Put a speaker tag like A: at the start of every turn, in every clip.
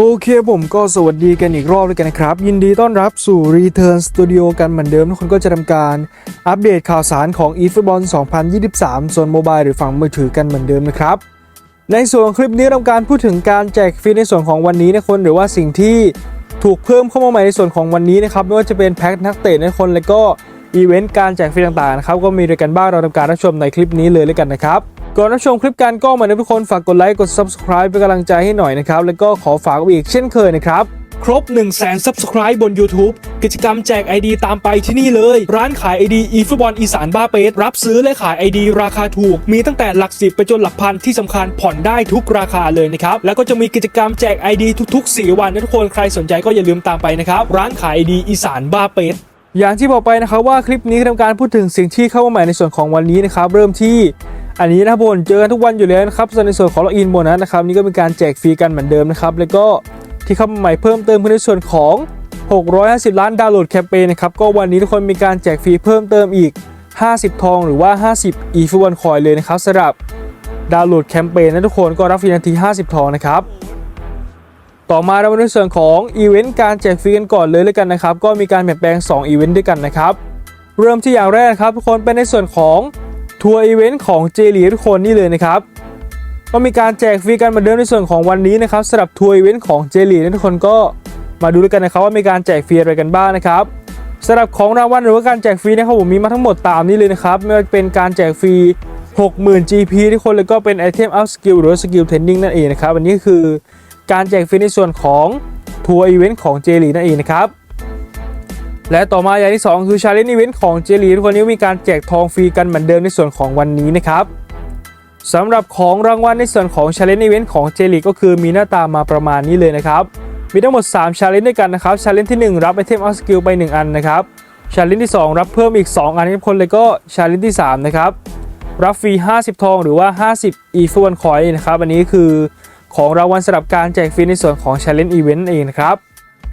A: โอเคผมก็สวัสดีกันอีกรอบเลยกันนะครับ ยินดีต้อนรับสู่ Return Studio กันเหมือนเดิม ทุกคนก็จะทำการอัปเดตข่าวสารของ eFootball 2023 ส่วนโมบายหรือฝั่งมือถือกันเหมือนเดิมนะครับ ในส่วนของคลิปนี้เราการพูดถึงการแจกฟรีในส่วนของวันนี้นะคนหรือว่าสิ่งที่ถูกเพิ่มเข้ามาใหม่ในส่วนของวันนี้นะครับไม่ว่าจะเป็นแพ็คนักเตะนะคนแล้วก็อีเวนต์การแจกฟรีต่างๆนะครับก็มีด้วยกันบ้างเราทำการรับชมในคลิปนี้เลยเลยกันนะครับ ก่อนรับชมคลิปกันก็เหมือนเดิมทุกคนฝากกดไลค์กด subscribe เป็นกำลังใจให้หน่อยนะครับ แล้วก็ขอฝากไว้อีกเช่นเคยนะครับ ครบ 1 0 0 0 0 0 subscribe บน YouTube กิจกรรมแจก ID ตามไปที่นี่เลย ร้านขาย ID อีฟุตบอลอีสานบ้าเปสรับซื้อและขาย ID ราคาถูก มีตั้งแต่หลักสิบไปจนหลักพันที่สำคัญผ่อนได้ทุกราคาเลยนะครับ แล้วก็จะมีกิจกรรมแจก ID ทุกๆ 4 วันนะทุกคนใครสนใจก็อย่าลืมตามไปนะครับร้านขาย ID อีสานบ้าเปสอย่างที่บอกไปนะครับว่าคลิปนี้ทำการพูดถึงสิ่งที่เข้ามาใหม่ในส่วนของวันนี้นะครับเริ่มที่ อันนี้นะครับผมเจอกันทุกวันอยู่แล้วนะครับส่วนในส่วนของล็อกอินโบนัสนะครับนี่ก็เป็นการแจกฟรีกันเหมือนเดิมนะครับแล้วก็ที่เข้ามาใหม่เพิ่มเติมคือในส่วนของ 650 ล้านดาวน์โหลดแคมเปญนะครับก็วันนี้ทุกคนมีการแจกฟรีเพิ่มเติมอีก 50 ทองหรือว่า 50 e f 1 coin เลยนะครับสำหรับดาวน์โหลดแคมเปญนะทุกคนก็รับฟรีทันที 50 ทองนะครับต่อมาเรามาในส่วนของอีเวนต์การแจกฟรีกันก่อนเลยแล้วกันนะครับก็มีการเปลี่ยนแปลง2อีเวนต์ด้วยกันนะครับเริ่มที่อย่างแรกนะครับทุกคนเป็นในส่วนของ ทัวร์อีเวนต์ของเจลีทุกคนนี่เลยนะครับก็มีการแจกฟรีกันเหมือนเดิมในส่วนของวันนี้นะครับสำหรับทัวร์อีเวนต์ของเจลีทุกคนก็มาดูด้วยกันนะครับว่ามีการแจกฟรีอะไรกันบ้างนะครับสำหรับของรางวัลหรือว่าการแจกฟรีนะครับผมมีมาทั้งหมดตามนี้เลยนะครับไม่ว่าจะเป็นการแจกฟรี 60,000 GP ทุกคนเลยก็เป็นไอเทมอัพสกิลหรือสกิลเทรนนิ่งนั่นเองนะครับอันนี้คือการแจกฟรีในส่วนของทัวร์อีเวนต์ของเจลีนั่นเองนะครับ และต่อมาอย่างที่ 2 คือชาเลนจ์อีเวนต์ของเจลีทุกคนนี้มีการแจกทองฟรีกันเหมือนเดิมในส่วนของวันนี้นะครับสำหรับของรางวัลในส่วนของชาเลนจ์อีเวนต์ของเจลีก็คือมีหน้าตามาประมาณนี้เลยนะครับมีทั้งหมด3ชาเลนจ์ด้วยกันนะครับชาเลนจ์ที่ 1 รับไอเทมอัพสกิลไป 1 อันนะครับชาเลนจ์ที่ 2 รับเพิ่มอีก 2 อันให้ทุกคนเลยก็ชาเลนจ์ที่3นะครับรับฟรี 50 ทองหรือว่า 50 e f 1 coin นะครับอันนี้คือของรางวัลสำหรับการแจกฟรีในส่วนของ Challenge Event นั่นเองนะครับ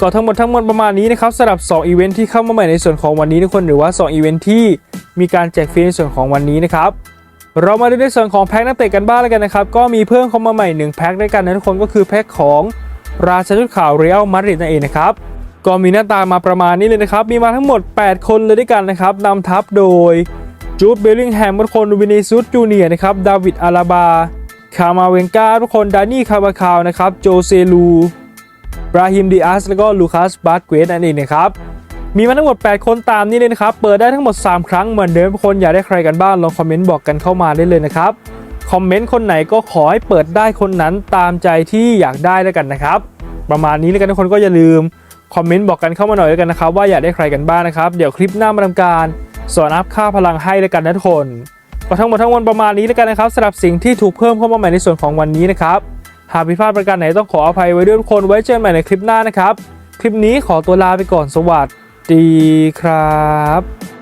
A: ก็ทั้งหมดทั้งมวลประมาณนี้นะครับสำหรับ 2 อีเวนท์ที่เข้ามาใหม่ในส่วนของวันนี้ทุกคนหรือว่า 2 อีเวนท์ที่มีการแจกฟรีในส่วนของวันนี้นะครับเรามาดูในส่วนของแพ็คนักเตะกันบ้างแล้วกันนะครับก็มีเพิ่มเข้ามาใหม่1แพ็คด้วยกันนะทุกคนก็คือแพ็คของราชาชุดข่าวเรียลมาดริดนั่นเองนะครับก็มีหน้าตามาประมาณนี้เลยนะครับมีมาทั้งหมด 8 คนเลยด้วยกันนะครับนำทัพโดยจูดเบลลิงแฮมทุกคนวินิซุสจูเนียนะครับดาวิดอาราบาคามาเวนกาทุกคนดานี่คาบาคาวนะครับโจเซลู บราฮิมดิอาสแล้วก็ลูคัสบาสเกวสนั่นเองนะครับมีมาทั้งหมด 8 คนตามนี้เลยนะครับ เปิดได้ทั้งหมด 3 ครั้งเหมือนเดิมทุกคนอยากได้ใครกันบ้างลองคอมเมนต์บอกกันเข้ามาได้เลยนะครับ คอมเมนต์คนไหนก็ขอให้เปิดได้คนนั้นตามใจที่อยากได้แล้วกันนะครับ ประมาณนี้แล้วกันทุกคนก็อย่าลืมคอมเมนต์บอกกันเข้ามาหน่อยแล้วกันนะครับ ว่าอยากได้ใครกันบ้างนะครับ เดี๋ยวคลิปหน้ามาทำการสอนอัพค่าพลังให้แล้วกันนะทุกคนก็ทั้งหมดทั้งมวลประมาณนี้แล้วกันนะครับสำหรับสิ่งที่ถูกเพิ่มเข้ามาใหม่ในส่วนของวันนี้นะครับ หากผิดพลาดประการไหนต้องขออภัยไว้ด้วยทุกคนไว้เจอกันใหม่ในคลิปหน้านะครับ คลิปนี้ขอตัวลาไปก่อนสวัสดีครับ